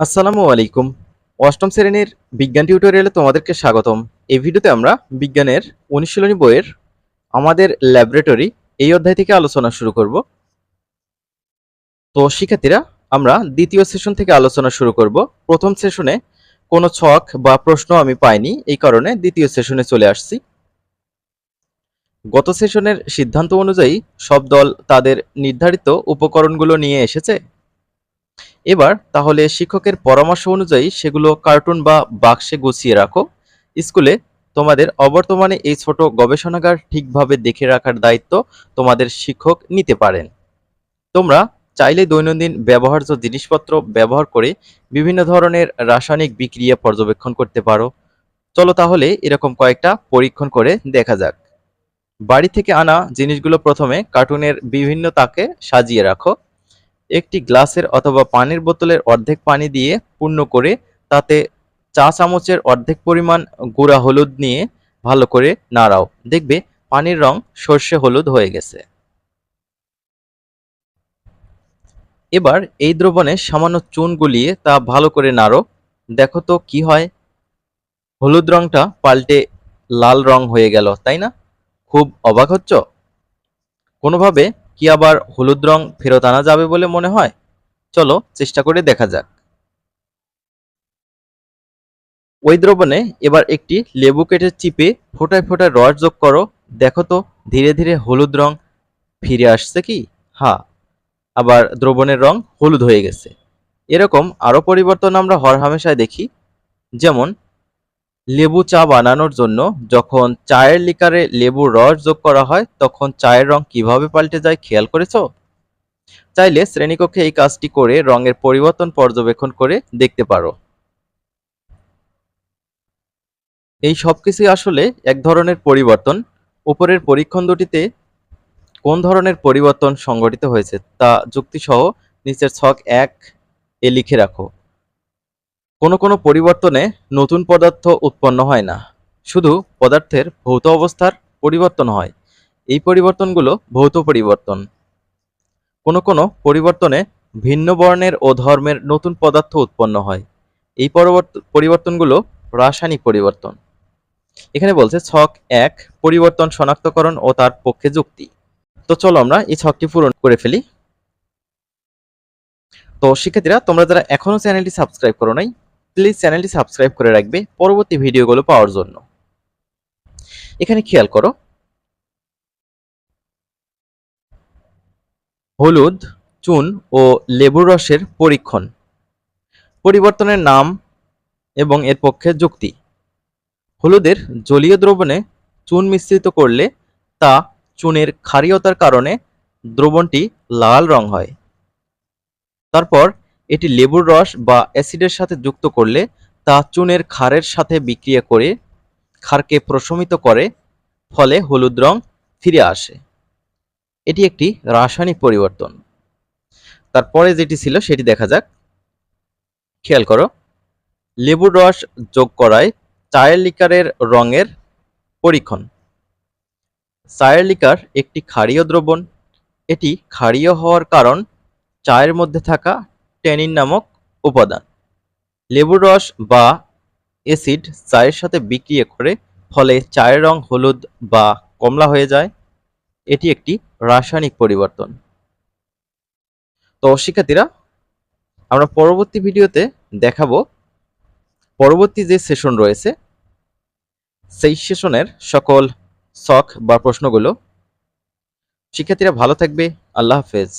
আসসালামু আলাইকুম। অষ্টম শ্রেণির বিজ্ঞান টিউটোরিয়ালে তোমাদেরকে স্বাগতম। এই ভিডিওতে আমরা বিজ্ঞানের অনুশীলনী বইয়ের আমাদের ল্যাবরেটরি এই অধ্যায় থেকে আলোচনা শুরু করব। তো শিক্ষার্থীরা, আমরা দ্বিতীয় সেশন থেকে আলোচনা শুরু করব। প্রথম সেশনে কোনো ছক বা প্রশ্ন আমি পাইনি, এই কারণে দ্বিতীয় সেশনে চলে আসছি। গত সেশনের সিদ্ধান্ত অনুযায়ী সব দল তাদের নির্ধারিত উপকরণগুলো নিয়ে এসেছে। এবার তাহলে শিক্ষকের পরামর্শ অনুযায়ী সেগুলো কার্টুন বা বাক্সে গুছিয়ে রাখো। স্কুলে তোমাদের অবর্তমানে এই ছোট গবেষণাগার ঠিকভাবে দেখে রাখার দায়িত্ব তোমাদের শিক্ষক নিতে পারেন। তোমরা চাইলে দৈনন্দিন ব্যবহার্য জিনিসপত্র ব্যবহার করে বিভিন্ন ধরনের রাসায়নিক বিক্রিয়া পর্যবেক্ষণ করতে পারো। চলো তাহলে এরকম কয়েকটা পরীক্ষণ করে দেখা যাক। বাড়ি থেকে আনা জিনিসগুলো প্রথমে কার্টুনের বিভিন্ন তাকে সাজিয়ে রাখো। একটি গ্লাসের অথবা পানির বোতলের অর্ধেক পানি দিয়ে পূর্ণ করে তাতে চা চামচের অর্ধেক পরিমাণ গুঁড়া হলুদ নিয়ে ভালো করে নাড়াও। দেখবে পানির রং সর্ষে হলুদ হয়ে গেছে। এবার এই দ্রবণে সামান্য চুন গুলিয়ে তা ভালো করে নাড়ো। দেখো তো কি হয়। হলুদ রংটা পাল্টে লাল রং হয়ে গেল, তাই না? খুব অবাক হচ্ছ? কোনোভাবে কি আবার হলুদ রং ফেরত আনা যাবে বলে মনে হয়? চলো চেষ্টা করে দেখা যাক। ওই দ্রবণে এবার একটি লেবু কেটে চিপে ফোটায় ফোটায় রস যোগ করো। দেখো তো, ধীরে ধীরে হলুদ রং ফিরে আসছে কি? হা, আবার দ্রবণের রং হলুদ হয়ে গেছে। এরকম আরও পরিবর্তন আমরা হরহামেশায় দেখি। যেমন লেবু চা বানানোর জন্য যখন চায়ের লিকারে লেবুর রস যোগ করা হয়, তখন চায়ের রং কীভাবে পাল্টে যায় খেয়াল করেছ? চাইলে শ্রেণীকক্ষে এই কাজটি করে রঙের পরিবর্তন পর্যবেক্ষণ করে দেখতে পারো। এই সবকিছুই আসলে এক ধরনের পরিবর্তন। উপরের পরীক্ষণ দুটিতে কোন ধরনের পরিবর্তন সংঘটিত হয়েছে তা যুক্তিসহ নিচের ছক এক এ লিখে রাখো। কোনো কোনো পরিবর্তনে নতুন পদার্থ উৎপন্ন হয় না। শুধু পদার্থের ভৌত অবস্থার পরিবর্তন হয়। এই পরিবর্তনগুলো ভৌত পরিবর্তন। কোনো কোনো পরিবর্তনে ভিন্ন বর্ণের ও ধর্মের নতুন পদার্থ উৎপন্ন হয়। এই পরিবর্তনগুলো রাসায়নিক পরিবর্তন। এখানে বলছে ছক এক, পরিবর্তন শনাক্তকরণ ও তার পক্ষে যুক্তি। তো চলো আমরা এই ছকটি পূরণ করে ফেলি। তো শিক্ষার্থীরা, তোমরা যারা এখনও চ্যানেলটি সাবস্ক্রাইব করো নাই প্লিজ চ্যানেলটি সাবস্ক্রাইব করে রাখবে পরবর্তী ভিডিওগুলো পাওয়ার জন্য। এখানে খেয়াল করো। হলুদ, চুন ও লেবুর রসের পরীক্ষণ। পরিবর্তনের নাম এবং এর পক্ষে যুক্তি। হলুদের জলীয় দ্রবণে চুন মিশ্রিত করলে তা চুনের ক্ষারীয়তার কারণে দ্রবণটি লাল রং হয়। তারপর এটি লেবুর রস বা অ্যাসিডের সাথে যুক্ত করলে তা চুনের ক্ষারের সাথে বিক্রিয়া করে ক্ষারকে প্রশমিত করে, ফলে হলুদ রং ফিরে আসে। এটি একটি রাসায়নিক পরিবর্তন। তারপরে যেটি ছিল সেটি দেখা যাক। খেয়াল করো, লেবুর রস যোগ করায় চায়ের লিকারের রঙের পরীক্ষণ। চায়ের লিকার একটি ক্ষারীয় দ্রবণ। এটি ক্ষারীয় হওয়ার কারণ চায়ের মধ্যে থাকা ট্যানিন নামক উপাদান। লেবুর রস বা অ্যাসিড চায়ের সাথে বিক্রিয়া করে ফলে চায়ের রং হলুদ বা কমলা হয়ে যায়। এটি একটি রাসায়নিক পরিবর্তন। তো শিক্ষার্থীরা, আমরা পরবর্তী ভিডিওতে দেখাবো পরবর্তী যে সেশন রয়েছে, সেই সেশনের সকল শখ বা প্রশ্নগুলো। শিক্ষার্থীরা ভালো থাকবে। আল্লাহ হাফেজ।